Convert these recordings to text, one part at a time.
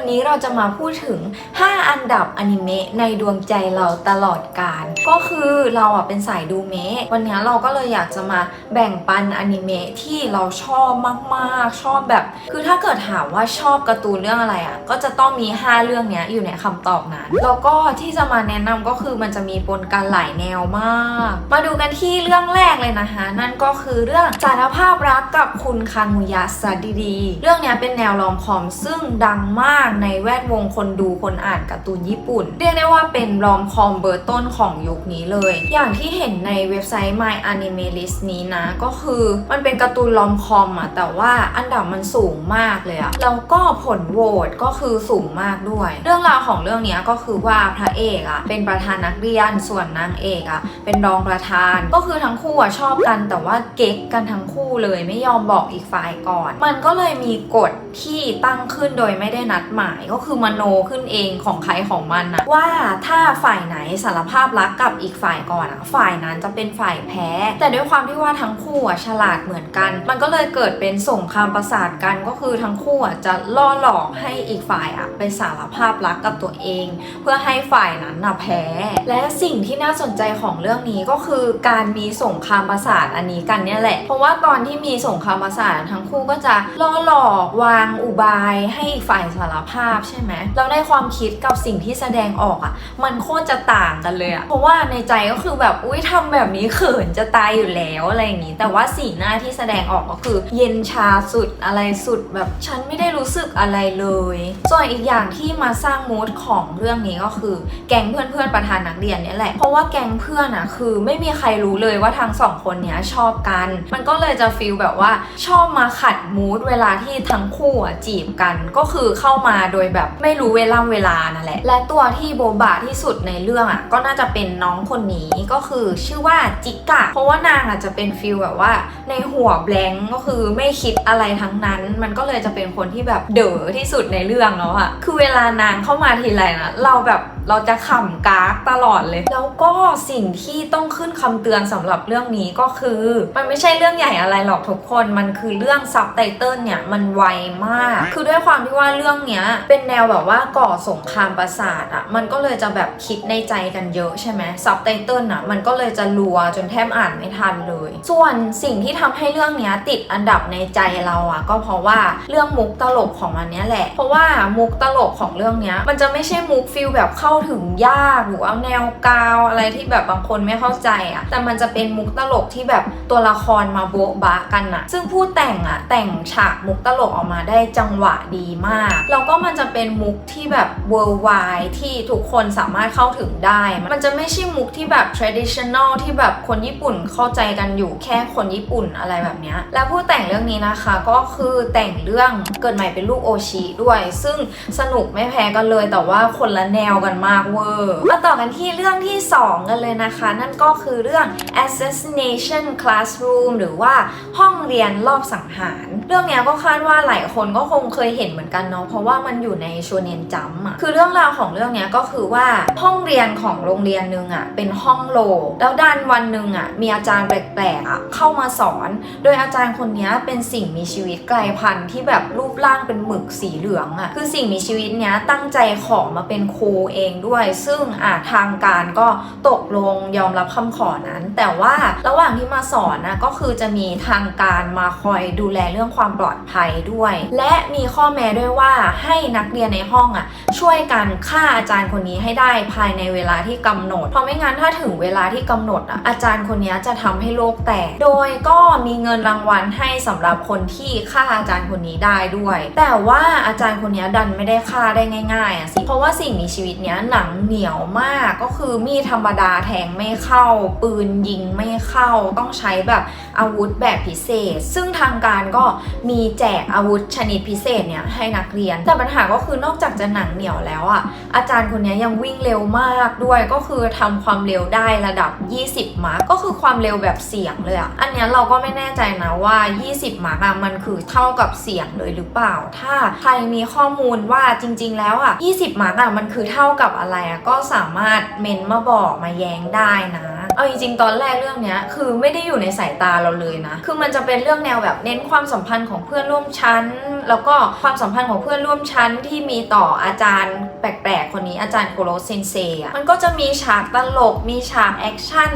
วันนี้เราจะมาพูดถึง 5 อันดับอนิเมะในดวงใจเราตลอดกาลก็คือเราอะเป็นสายดูเมะวันนี้เราก็เลยอยากจะมาแบ่งปันอนิเมะที่เราชอบมากๆ ชอบแบบ คือถ้าเกิดถามว่าชอบการ์ตูนเรื่องอะไรอะก็จะต้องมี 5 เรื่องเนี้ยอยู่ในคำตอบนั้นแล้วก็ที่จะมาแนะนำก็คือมันจะมีปนกันหลายแนวมาก มาดูกันที่เรื่องแรกเลยนะคะ นั่นก็คือเรื่องสารภาพรักกับคุณคังุยะซาดีดี เรื่องเนี้ยเป็นแนวรอมคอมซึ่งดังมากในแวดวงคนดูคนอ่านการ์ตูนญี่ปุ่น เรียกได้ว่าเป็นรอมคอมเบอร์ต้นของยุคนี้เลย อย่างที่เห็นในเว็บไซต์ My Anime List นี้นะ ก็คือมันเป็นการ์ตูนรอมคอมอะแต่ว่าอันดับมันสูงมากเลยอะแล้วก็ผลโหวตก็คือสูงมากด้วย เรื่องราวของเรื่องนี้ก็คือว่าพระเอกอะเป็นประธานนักเรียนส่วนนางเอกอะเป็นรองประธาน ก็คือทั้งคู่อะชอบกันแต่ว่าเก๊กกันทั้งคู่เลยไม่ยอมบอกอีกฝ่ายก่อน มันก็เลยมีกฎที่ตั้งขึ้นโดยไม่ได้นัดหมายก็คือมโนขึ้นเองของใครของมันนะว่าถ้าฝ่ายไหนสารภาพรักกับอีกฝ่ายก่อนอะฝ่ายนั้นจะเป็นฝ่ายแพ้ แต่ด้วยความที่ว่าทั้งคู่อะฉลาดเหมือนกัน มันก็เลยเกิดเป็นสงครามประสาทกันก็คือทั้งคู่อะจะล่อหลอกให้อีกฝ่ายอะไปสารภาพรักกับตัวเอง เพื่อให้ฝ่ายนั้นน่ะแพ้ และสิ่งที่น่าสนใจของเรื่องนี้ก็คือการมีสงครามประสาทอันนี้กันเนี่ยแหละ เพราะว่าตอนที่มีสงครามประสาททั้งคู่ก็จะล่อหลอกวางอุบายให้อีกฝ่ายสารภาพใช่ไหมแล้วในความคิดกับสิ่งที่แสดงออกอะ มันโคตรจะต่างกันเลยอะเพราะว่าในใจก็คือแบบอุ้ยทำแบบนี้เขินจะตายอยู่แล้วอะไรอย่างนี้ แต่ว่าสีหน้าที่แสดงออกก็คือ เย็นชาสุดอะไรสุดแบบฉันไม่ได้รู้สึกอะไรเลย ส่วนอีกอย่างที่มาสร้างมูดของเรื่องนี้ก็คือ แก๊งเพื่อนๆประธานนักเรียนเนี่ยแหละเพราะว่าแก๊งเพื่อนอะคือไม่มีใครรู้เลยว่าทั้งสองคนเนี้ยชอบกัน มันก็เลยจะฟีลแบบว่าชอบมาขัดมูดเวลาที่ทั้งคู่อะจีบกันก็คือเข้ามาโดยแบบไม่รู้เวลาเวลานั่นแหละ และตัวที่โบบาที่สุดในเรื่องอะก็น่าจะเป็นน้องคนนี้ก็คือชื่อว่าจิกะเพราะว่านางอะจะเป็นฟิลแบบว่า ในหัวแบงก์ก็คือไม่คิดอะไรทั้งนั้น มันก็เลยจะเป็นคนที่แบบเด๋อที่สุดในเรื่องแล้วอะคือเวลานางเข้ามาทีไรนะเราแบบ เราจะขำกากตลอดเลย แล้วก็สิ่งที่ต้องขึ้นคำเตือนสำหรับเรื่องนี้ก็คือ มันไม่ใช่เรื่องใหญ่อะไรหรอกทุกคน มันคือเรื่องซับไตเติลเนี่ยมันไวมาก คือด้วยความที่ว่าเรื่องเนี้ยเป็นแนวแบบว่าก่อสงครามประสาทอะมันก็เลยจะแบบคิดในใจกันเยอะใช่ไหมซับไตเติลอะมันก็เลยจะรัวจนแทบอ่านไม่ทันเลย ส่วนสิ่งที่ทำให้เรื่องเนี้ยติดอันดับในใจเราอะก็เพราะว่าเรื่องมุกตลกของมันเนี้ยแหละ เพราะว่ามุกตลกของเรื่องเนี้ยมันจะไม่ใช่มุกฟิลแบบเข้าถึงยากหรือว่าแนวกาวอะไรที่แบบบางคนไม่เข้าใจอะแต่มันจะเป็นมุกตลกที่แบบตัวละครมาโบ๊ะบะกันอะซึ่งผู้แต่งอะแต่งฉากมุกตลกออกมาได้จังหวะดีมาก แล้วก็มันจะเป็นมุกที่แบบ worldwide ที่ทุกคนสามารถเข้าถึงได้ มันจะไม่ใช่มุกที่แบบ traditional ที่แบบคนญี่ปุ่นเข้าใจกันอยู่แค่คนญี่ปุ่นอะไรแบบนี้ และผู้แต่งเรื่องนี้นะคะก็คือแต่งเรื่องเกิดใหม่เป็นลูกโอชิด้วย ซึ่งสนุกไม่แพ้กันเลยแต่ว่าคนละแนวกันมากเวอร์มาต่อกันที่เรื่องที่ 2 กันเลยนะคะ นั่นก็คือเรื่อง assassination classroom หรือว่าห้องเรียนรอบสังหาร เรื่องนี้ก็คาดว่าหลายคนก็คงเคยเห็นเหมือนกันเนาะเพราะว่ามันอยู่ในโชเนนจัมอะคือเรื่องราวของเรื่องนี้ก็คือว่าห้องเรียนของโรงเรียนหนึ่งอะเป็นห้องโล แล้วดันวันหนึ่งอะมีอาจารย์แปลกๆอะเข้ามาสอน โดยอาจารย์คนนี้เป็นสิ่งมีชีวิตไกลพันธุ์ที่แบบรูปร่างเป็นหมึกสีเหลืองอะคือสิ่งมีชีวิตเนี้ยตั้งใจขอมาเป็นครูเองด้วย ซึ่งอาทางการก็ตกลงยอมรับคำขอนั้น แต่ว่าระหว่างที่มาสอนนะก็คือจะมีทางการมาคอยดูแลเรื่องความปลอดภัยด้วย และมีข้อแม้ด้วยว่าให้นักเรียนในห้องอะช่วยกันฆ่าอาจารย์คนนี้ให้ได้ภายในเวลาที่กำหนด เพราะไม่งั้นถ้าถึงเวลาที่กำหนดอะอาจารย์คนนี้จะทำให้โลกแตก โดยก็มีเงินรางวัลให้สำหรับคนที่ฆ่าอาจารย์คนนี้ได้ด้วย แต่ว่าอาจารย์คนนี้ดันไม่ได้ฆ่าได้ง่ายๆอะสิเพราะว่าสิ่งมีชีวิตเนี้ยหนังเหนียวมากก็คือมีธรรมดาแทงไม่เข้า ปืนยิงไม่เข้า ต้องใช้แบบอาวุธแบบพิเศษ ซึ่งทางการก็มีแจกอาวุธชนิดพิเศษเนี่ยให้นักเรียน แต่ปัญหาก็คือนอกจากจะหนังเหนียวแล้วอะอาจารย์คนนี้ยังวิ่งเร็วมากด้วยก็คือทำความเร็วได้ระดับ 20 มาร์กก็คือความเร็วแบบเสียงเลยอะอันนี้เราก็ไม่แน่ใจนะว่า 20 มาร์กมันคือเท่ากับเสียงเลยหรือเปล่า ถ้าใครมีข้อมูลว่าจริง ๆ แล้วอะ20 มาร์กอะมันคือเท่ากับอะไรอะก็สามารถเมนมาบอกมาแย้งได้นะ เอาจริงๆตอนแรกเรื่องเนี้ยคือไม่ได้อยู่ในสายตาเราเลยนะ คือมันจะเป็นเรื่องแนวแบบเน้นความสัมพันธ์ของเพื่อนร่วมชั้น แล้วก็ความสัมพันธ์ของเพื่อนร่วมชั้นที่มีต่ออาจารย์แปลกๆ คนนี้อาจารย์โคโรเซนเซอะมันก็จะมีฉากตลก มีฉากแอคชั่น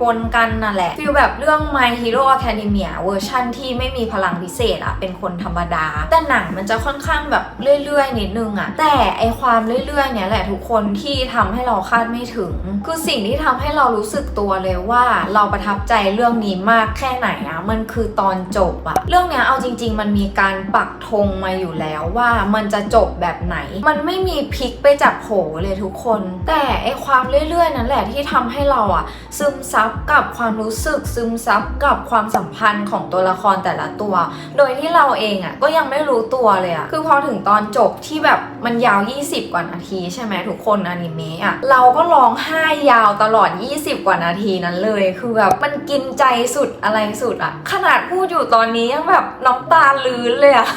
ปนๆกันน่ะแหละฟีลแบบเรื่อง My Hero Academia เวอร์ชั่นที่ไม่มีพลังพิเศษอะเป็นคนธรรมดา แต่หนังมันจะค่อนข้างแบบเรื่อยๆนิดนึงอะแต่ไอความเรื่อยๆเนี่ยแหละทุกคนที่ทำให้เราคาดไม่ถึง คือสิ่งที่ทำให้เรารู้สึกตัวเลยว่าเราประทับใจเรื่องนี้มากแค่ไหนอะมันคือตอนจบอะเรื่องเนี้ยเอาจริง ๆ มันมีการปักธงมาอยู่แล้วว่ามันจะจบแบบไหน มันไม่มีพลิกไปจากโผเลยทุกคน แต่ไอความเรื่อยๆ นั่นแหละที่ทำให้เราอะซึมซับกับความรู้สึกซึมซับกับความสัมพันธ์ของตัวละครแต่ละตัว โดยที่เราเองอะก็ยังไม่รู้ตัวเลยอะคือพอถึงตอนจบที่แบบมันยาว 20 กว่านาที ใช่ไหมทุกคนอนิเมะอะเราก็ร้องไห้ยาวตลอด 20 กว่านาทีนั้นเลย คือแบบมันกินใจสุดอะไรสุดอะขนาดพูดอยู่ตอนนี้ยังแบบน้ำตาลื้นเลยอะ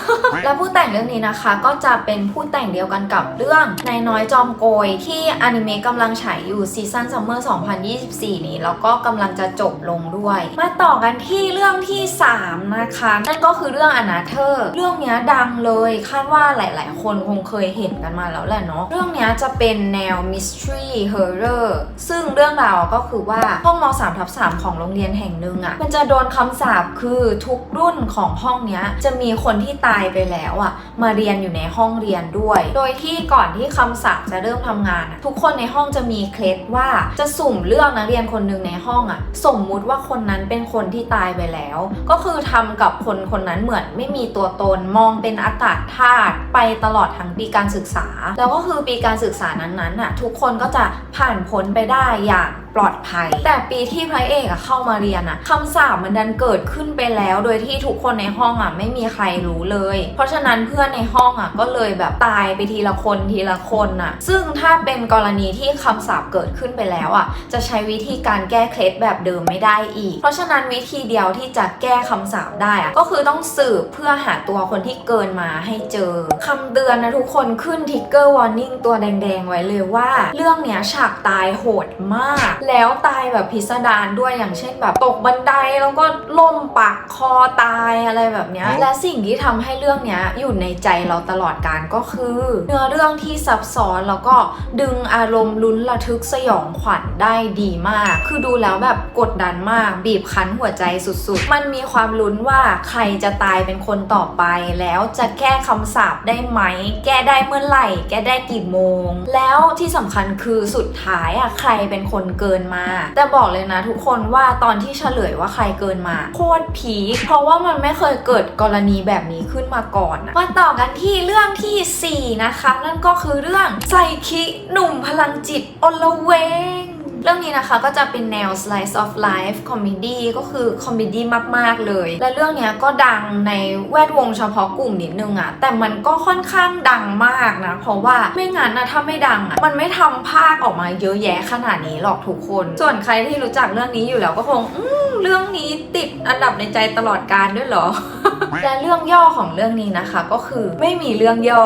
และผู้แต่งเรื่องนี้นะคะ ก็จะเป็นผู้แต่งเดียวกันกับเรื่องนายน้อยจอมโกยที่อนิเมะกำลังฉายอยู่ซีซั่นซัมเมอร์2024 นี้ แล้วก็กำลังจะจบลงด้วย มาต่อกันที่เรื่องที่ 3 นะคะ นั่นก็คือเรื่องอนาเธอร์เรื่องเนี้ยดังเลยคาดว่าหลาย ๆ คนคงเคยเห็นกันมาแล้วแหละเนาะเรื่องเนี้ยจะเป็นแนว mystery horror ซึ่งเรื่องราวก็คือว่าห้องม3ทับ3ของโรงเรียนแห่งหนึ่งอะ่ะมันจะโดนคำสาปคือทุกรุ่นของห้องเนี้ยจะมีคนที่ตายไปแล้วอะ่ะมาเรียนอยู่ในห้องเรียนด้วย โดยที่ก่อนที่คำสาปจะเริ่มทำงาน ทุกคนในห้องจะมีเคล็ดว่าจะสุ่มเลือกนักเรียนคนหนึ่งในห้องอะ่ะ สมมุติว่าคนนั้นเป็นคนที่ตายไปแล้ว ก็คือทำกับคนคนนั้นเหมือนไม่มีตัวตนมองเป็นอากาศธาตุไปตลอดทั้งปีการศึกษา แล้วก็คือปีการศึกษานั้นๆน่ะทุกคนก็จะผ่านพ้นไปได้อย่างปลอดภัย แต่ปีที่พระเอกอะเข้ามาเรียนอะคำสาปมันดันเกิดขึ้นไปแล้ว โดยที่ทุกคนในห้องอะไม่มีใครรู้เลย เพราะฉะนั้นเพื่อนในห้องอะก็เลยแบบตายไปทีละคนทีละคนอะซึ่งถ้าเป็นกรณีที่คำสาปเกิดขึ้นไปแล้วอะจะใช้วิธีการแก้เคล็ดแบบเดิมไม่ได้อีก เพราะฉะนั้นวิธีเดียวที่จะแก้คำสาปได้อะก็คือต้องสืบเพื่อหาตัวคนที่เกินมาให้เจอคำเตือนนะทุกคนขึ้นทิกเกอร์วอร์นิ่งตัวแดงๆไว้เลยว่า เรื่องเนี้ยฉากตายโหดมากแล้วตายแบบพิสดารด้วยอย่างเช่นแบบตกบันไดแล้วก็ล่มปักคอตายอะไรแบบเนี้ยและสิ่งที่ทำให้เรื่องเนี้ยอยู่ในใจเราตลอดการก็คือ เนื้อเรื่องที่ซับซ้อนแล้วก็ดึงอารมณ์ลุ้นระทึกสยองขวัญได้ดีมาก คือดูแล้วแบบกดดันมาก บีบคั้นหัวใจสุดๆ มันมีความลุ้นว่าใครจะตายเป็นคนต่อไป แล้วจะแก้คำสาปได้ไหม แก้ได้เมื่อไหร่ แก้ได้กี่โมง แล้วที่สำคัญคือสุดท้ายอะใครเป็นคนเกินมา แต่บอกเลยนะทุกคนว่าตอนที่เฉลยว่าใครเกินมา โคตรผีเพราะว่ามันไม่เคยเกิดกรณีแบบนี้ขึ้นมาก่อนอะมาต่อกันที่เรื่องทีสี่ 4 นะคะ นั่นก็คือเรื่องไซคิหนุ่มพลังจิตอลเวง เรื่องนี้นะคะก็จะเป็นแนว slice of life comedy ก็คือคอมเมดี้มากๆเลย และเรื่องนี้ก็ดังในแวดวงเฉพาะกลุ่มนิดนึงอะแต่มันก็ค่อนข้างดังมากนะ เพราะว่าไม่งั้นนะถ้าไม่ดังอะมันไม่ทำภาคออกมาเยอะแยะขนาดนี้หรอกทุกคน ส่วนใครที่รู้จักเรื่องนี้อยู่แล้วก็คงเรื่องนี้ติดอันดับในใจตลอดการด้วยเหรอ และเรื่องย่อของเรื่องนี้นะคะ ก็คือไม่มีเรื่องย่อ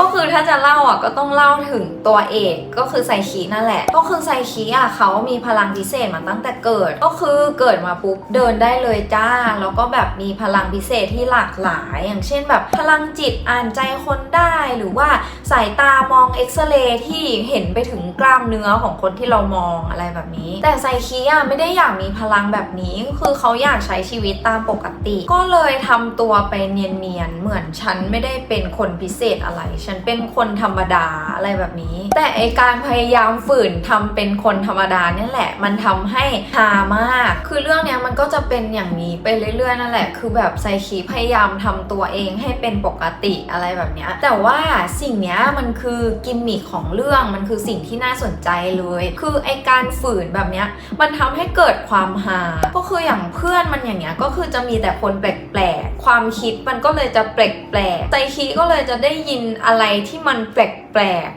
ก็คือถ้าจะเล่าอะก็ต้องเล่าถึงตัวเอกก็คือไซคินั่นแหละ ก็คือไซคิอะเขามีพลังพิเศษมาตั้งแต่เกิด ก็คือเกิดมาปุ๊บเดินได้เลยจ้า แล้วก็แบบมีพลังพิเศษที่หลากหลาย อย่างเช่นแบบพลังจิตอ่านใจคนได้หรือว่าสายตามองเอ็กซเรย์ที่เห็นไปถึงกล้ามเนื้อของคนที่เรามองอะไรแบบนี้ แต่ไซคิอะไม่ได้อยากมีพลังแบบนี้คือเขาอยากใช้ชีวิตตามปกติ ก็เลยททำตัวไปเนียนๆ เหมือนฉันไม่ได้เป็นคนพิเศษอะไร ฉันเป็นคนธรรมดาอะไรแบบนี้ แต่ไอการพยายามฝืนทำเป็นคนธรรมดาเนี่ยแหละ มันทำให้ฮามาก คือเรื่องเนี้ยมันก็จะเป็นอย่างนี้ไปเรื่อยๆนั่นแหละ คือแบบไซคิพยายามทำตัวเองให้เป็นปกติอะไรแบบเนี้ย แต่ว่าสิ่งเนี้ยมันคือกิมมิคของเรื่อง มันคือสิ่งที่น่าสนใจเลย คือไอการฝืนแบบเนี้ย มันทำให้เกิดความฮา ก็คืออย่างเพื่อนมันอย่างเงี้ย ก็คือจะมีแต่คนแปลกๆ ความคิดมันก็เลยจะแปลกๆใจคีก็เลยจะได้ยินอะไรที่มันแปลกแปลก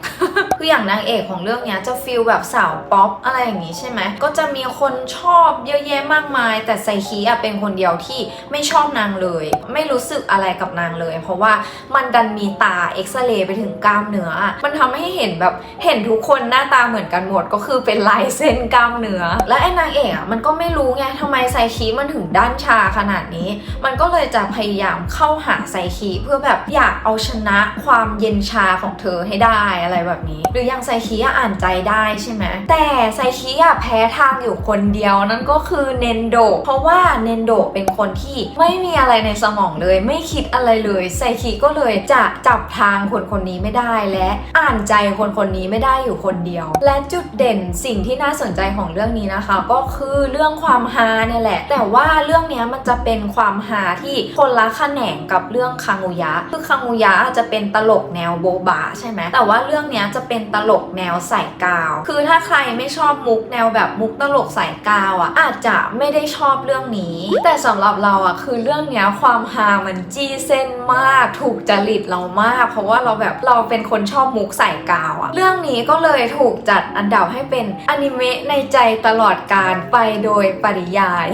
คืออย่างนางเอกของเรื่องเนี้ยจะฟีลแบบสาวป๊อปอะไรอย่างงี้ใช่ไหมก็จะมีคนชอบเยอะแยะมากมาย แต่ไซคิอะเป็นคนเดียวที่ไม่ชอบนางเลย ไม่รู้สึกอะไรกับนางเลย เพราะว่ามันดันมีตาเอ็กซเรย์ไปถึงกล้ามเนื้อ มันทำให้เห็นแบบเห็นทุกคนหน้าตาเหมือนกันหมดก็คือเป็นลายเส้นกล้ามเนื้อ และไอ้นางเอกอะมันก็ไม่รู้ไงทำไมไซคิมันถึงด้านชาขนาดนี้ มันก็เลยจะพยายามเข้าหาไซคิเพื่อแบบอยากเอาชนะความเย็นชาของเธอให้ได้อะไรแบบนี้ หรืออย่างไซคิอะอ่านใจได้ใช่ไหมแต่ไซคิอะแพ้ทางอยู่คนเดียวนั่นก็คือเนนโดเพราะว่าเนนโดเป็นคนที่ไม่มีอะไรในสมองเลย ไม่คิดอะไรเลยไซคิก็เลยจะจับทางคนคนนี้ไม่ได้และอ่านใจคนคนนี้ไม่ได้อยู่คนเดียว และจุดเด่นสิ่งที่น่าสนใจของเรื่องนี้นะคะ ก็คือเรื่องความฮาเนี่ยแหละ แต่ว่าเรื่องนี้มันจะเป็นความฮาที่คนละแขนงกับเรื่องคังุยะ คือคังุยะอาจจะเป็นตลกแนวโบบาใช่ไหม แต่ว่าเรื่องนี้จะเป็นตลกแนวใส่กาว คือถ้าใครไม่ชอบมุกแนวแบบมุกตลกใส่กาวอะ อาจจะไม่ได้ชอบเรื่องนี้ แต่สำหรับเราอะคือเรื่องนี้ความฮามันจี้เส้นมากถูกจริตเรามาก เพราะว่าเราแบบเราเป็นคนชอบมุกใส่กาวอะ เรื่องนี้ก็เลยถูกจัดอันดับให้เป็นอนิเมะในใจตลอดการไปโดยปริยาย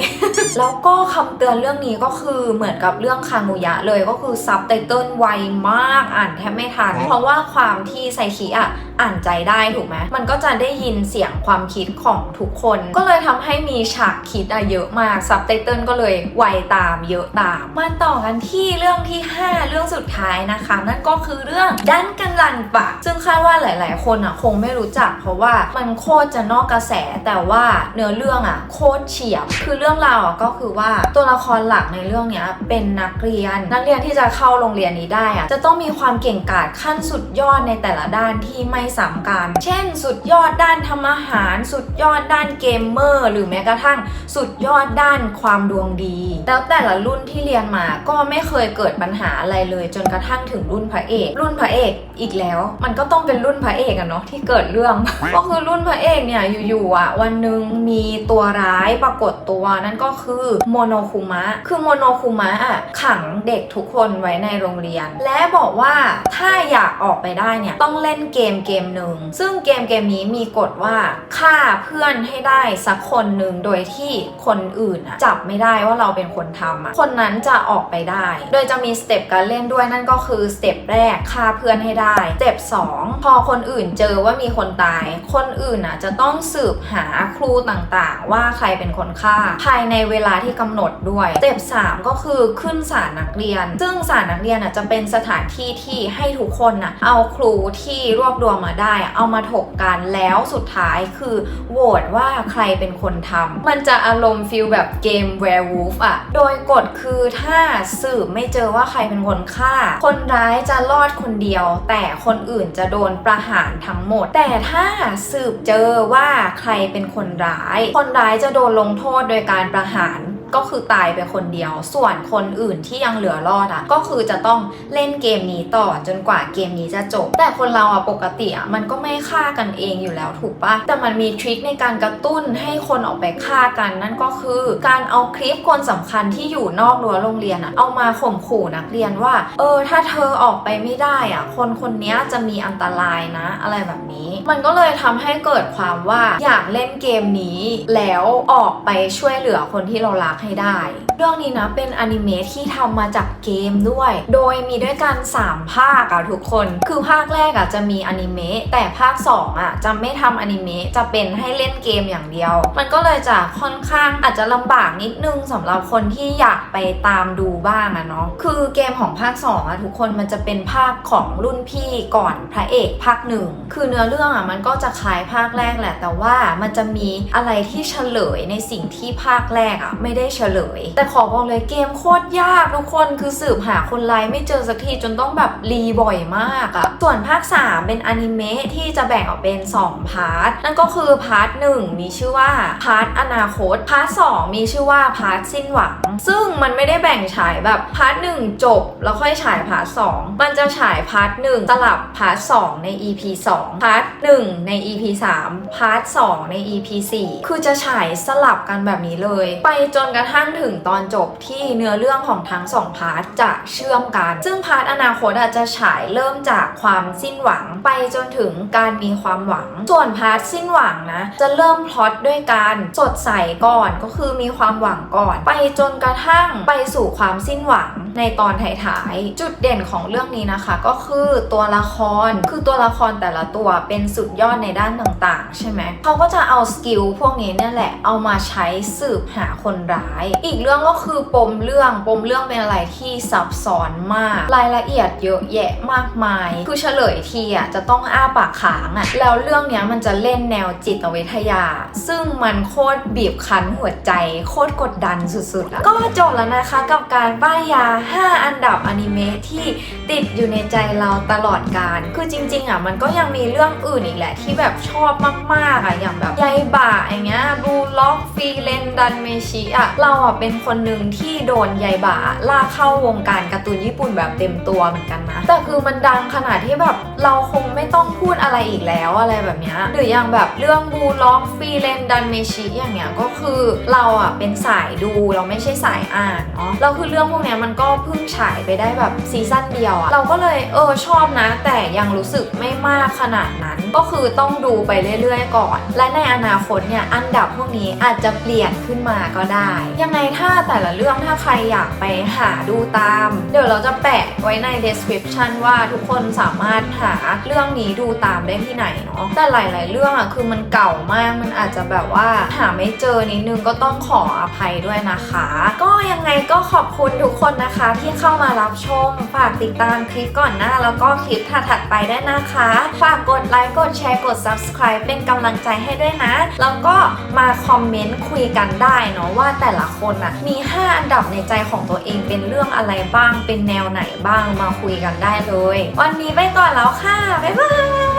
แล้วก็คำเตือนเรื่องนี้ก็คือเหมือนกับเรื่องคางูยะเลยก็คือซับไตเติลไวมากอ่านแทบไม่ทัน เพราะว่าความที่ไซคิอะ อ่านใจได้ถูกไหมมันก็จะได้ยินเสียงความคิดของทุกคน ก็เลยทำให้มีฉากคิดอะเยอะมากซับไตเติลก็เลยไวตามเยอะตาม มาต่อกันที่เรื่องที่ 5 เรื่องสุดท้ายนะคะ นั่นก็คือเรื่องดันกันลันปะ ซึ่งคาดว่าหลาย ๆ คนอะคงไม่รู้จัก เพราะว่ามันโคตรจะนอกกระแสแต่ว่าเนื้อเรื่องอะโคตรเฉียบ คือเรื่องราวอะก็คือว่าตัวละครหลักในเรื่องเนี้ยเป็นนักเรียน นักเรียนที่จะเข้าโรงเรียนนี้ได้อะจะต้องมีความเก่งกาจขั้นสุดยอดในแต่ละด้านที่ไม่ซ้ำกันเช่น สุดยอดด้านทำอาหาร สุดยอดด้านเกมเมอร์ หรือแม้กระทั่งสุดยอดด้านความดวงดี แล้วแต่ละรุ่นที่เรียนมาก็ไม่เคยเกิดปัญหาอะไรเลย จนกระทั่งถึงรุ่นพระเอก รุ่นพระเอกอีกแล้ว มันก็ต้องเป็นรุ่นพระเอกอะเนาะที่เกิดเรื่อง ก็คือรุ่นพระเอกเนี่ยอยู่ๆอะวันหนึ่งมีตัวร้ายปรากฏตัวนั่นก็คือโมโนคุมะ คือโมโนคุมะอะขังเด็กทุกคนไว้ในโรงเรียน และบอกว่าถ้าอยากออกไปได้เนี่ยต้องเล่นเกมเกมหนึ่ง ซึ่งเกมเกมนี้มีกฎว่าฆ่าเพื่อนให้ได้สักคนหนึ่งโดยที่คนอื่นจับไม่ได้ว่าเราเป็นคนทำคนนั้นจะออกไปได้ โดยจะมีสเต็ปการเล่นด้วยนั่นก็คือสเต็ปแรกฆ่าเพื่อนให้ได้สเต็ปสองพอคนอื่นเจอว่ามีคนตาย คนอื่นอะจะต้องสืบหาครูต่างๆ ว่าใครเป็นคนฆ่า ภายในเวลาที่กำหนดด้วยสเต็ปสามก็คือขึ้นศาลนักเรียน ซึ่งศาลนักเรียนอะจะเป็นสถานที่ที่ให้ทุกคนอะเอาครูที่รวบรวมมาได้เอามาถกกันแล้วสุดท้ายคือโหวตว่าใครเป็นคนทำมันจะอารมณ์ฟิลแบบเกม werewolf อะโดยกฎคือถ้าสืบไม่เจอว่าใครเป็นคนฆ่า คนร้ายจะรอดคนเดียว แต่คนอื่นจะโดนประหารทั้งหมด แต่ถ้าสืบเจอว่าใครเป็นคนร้าย คนร้ายจะโดนลงโทษโดยการประหาร ก็คือตายไปคนเดียว ส่วนคนอื่นที่ยังเหลือรอดอะ ก็คือจะต้องเล่นเกมนี้ต่อจนกว่าเกมนี้จะจบ แต่คนเราอะปกติอะมันก็ไม่ฆ่ากันเองอยู่แล้วถูกปะแต่มันมีทริคในการกระตุ้นให้คนออกไปฆ่ากันนั่นก็คือการเอาคลิปคนสำคัญที่อยู่นอกรั้วโรงเรียนอะเอามาข่มขู่นักเรียนว่า เออ ถ้าเธอออกไปไม่ได้อะ คนคนนี้จะมีอันตรายนะ อะไรแบบนี้ มันก็เลยทำให้เกิดความว่าอยากเล่นเกมนี้แล้วออกไปช่วยเหลือคนที่เรารักให้ได้ เรื่องนี้นะเป็นอนิเมะที่ทำมาจากเกมด้วย โดยมีด้วยกัน 3 ภาคอะทุกคน คือภาคแรกอะจะมีอนิเมะแต่ภาค 2อะจะไม่ทำอนิเมะจะเป็นให้เล่นเกมอย่างเดียว มันก็เลยจะค่อนข้างอาจจะลำบากนิดนึงสำหรับคนที่อยากไปตามดูบ้างอะเนาะคือเกมของภาค 2อะทุกคนมันจะเป็นภาคของรุ่นพี่ก่อนพระเอกภาคหนึ่งคือเนื้อเรื่องอะมันก็จะคล้ายภาคแรกแหละ แต่ว่ามันจะมีอะไรที่เฉลยในสิ่งที่ภาคแรกอะไม่ได้เฉลย แต่ขอบอกเลยเกมโคตรยากทุกคนคือสืบหาคนร้ายไม่เจอสักทีจนต้องแบบรีบ่อยมากอะส่วนภาค 3 เป็นอนิเมะที่จะแบ่งออกเป็น 2 พาร์ท นั่นก็คือพาร์ทหนึ่งมีชื่อว่าพาร์ทอนาคต พาร์ทสองมีชื่อว่าพาร์ทสิ้นหวัง ซึ่งมันไม่ได้แบ่งฉายแบบพาร์ทหนึ่งจบ แล้วค่อยฉายพาร์ทสองมันจะฉายพาร์ทหนึ่งสลับพาร์ทสองใน EP 2 พาร์ทหนึ่งใน EP 3 พาร์ทสองใน EP 4 คือจะฉายสลับกันแบบนี้เลย ไปจนกระทั่งถึงตอนจบที่เนื้อเรื่องของทั้งสองพาร์ทจะเชื่อมกัน ซึ่งพาร์ทอนาคตอาจจะฉายเริ่มจากความสิ้นหวังไปจนถึงการมีความหวัง ส่วนพาร์ทสิ้นหวังนะ จะเริ่มพล็อตด้วยการสดใสก่อนก็คือมีความหวังก่อน ไปจนกระทั่งไปสู่ความสิ้นหวังในตอนท้ายๆจุดเด่นของเรื่องนี้นะคะ ก็คือตัวละครคือตัวละครแต่ละตัวเป็นสุดยอดในด้านต่างๆ ใช่ไหมเขาก็จะเอาสกิลพวกนี้เนี่ยแหละเอามาใช้สืบหาคนร้าย อีกเรื่องก็คือปมเรื่องปมเรื่องเป็นอะไรที่ซับซ้อนมาก รายละเอียดเยอะแยะมากมาย คือเฉลยทีอะจะต้องอ้าปากค้างอะแล้วเรื่องเนี้ยมันจะเล่นแนวจิตวิทยา ซึ่งมันโคตรบีบคั้นหัวใจ โคตรกดดันสุดๆ ก็จบแล้วนะคะกับการป้ายยา 5 อันดับอนิเมะที่ติดอยู่ในใจเราตลอดการ คือจริง ๆอะมันก็ยังมีเรื่องอื่นอีกแหละที่แบบชอบมากๆอะอย่างแบบยายบ่าอย่างเงี้ยบูล็อกฟีเลนดันเมชิอะเราอะเป็นคนหนึ่งที่โดนยายบาลากเข้าวงการการ์ตูนญี่ปุ่นแบบเต็มตัวเหมือนกันนะ แต่คือมันดังขนาดที่แบบเราคงไม่ต้องพูดอะไรอีกแล้วอะไรแบบนี้ หรืออย่างแบบเรื่องบูล็อกฟีเลนดันเมชิอย่างเงี้ยก็คือเราอะเป็นสายดูเราไม่ใช่สายอ่านเนาะแล้วคือเรื่องพวกนี้มันก็เพิ่งฉายไปได้แบบซีซั่นเดียวอะเราก็เลยเออชอบนะ แต่ยังรู้สึกไม่มากขนาดนั้น ก็คือต้องดูไปเรื่อยๆก่อน และในอนาคตเนี่ยอันดับพวกนี้อาจจะเปลี่ยนขึ้นมาก็ได้ยังไงถ้าแต่ละเรื่องถ้าใครอยากไปหาดูตาม เดี๋ยวเราจะแปะไว้ใน description ว่าทุกคนสามารถหาเรื่องนี้ดูตามได้ที่ไหนเนาะแต่หลาย ๆ เรื่องอะคือมันเก่ามากมันอาจจะแบบว่าหาไม่เจอนิดนึงก็ต้องขออภัยด้วยนะคะ ก็ยังไงก็ขอบคุณทุกคนนะคะ ที่เข้ามารับชมฝากติดตามคลิปก่อนหน้า แล้วก็คลิปถัดๆไปได้นะคะ ฝากกดไลค์กดแชร์กด subscribe เป็นกำลังใจให้ด้วยนะ แล้วก็มาคอมเมนต์คุยกันได้เนาะว่าแต่ละคนอะมี 5 อันดับในใจของตัวเองเป็นเรื่องอะไรบ้าง เป็นแนวไหนบ้างมาคุยกันได้เลย วันนี้ไปก่อนแล้วค่ะ บ๊ายบาย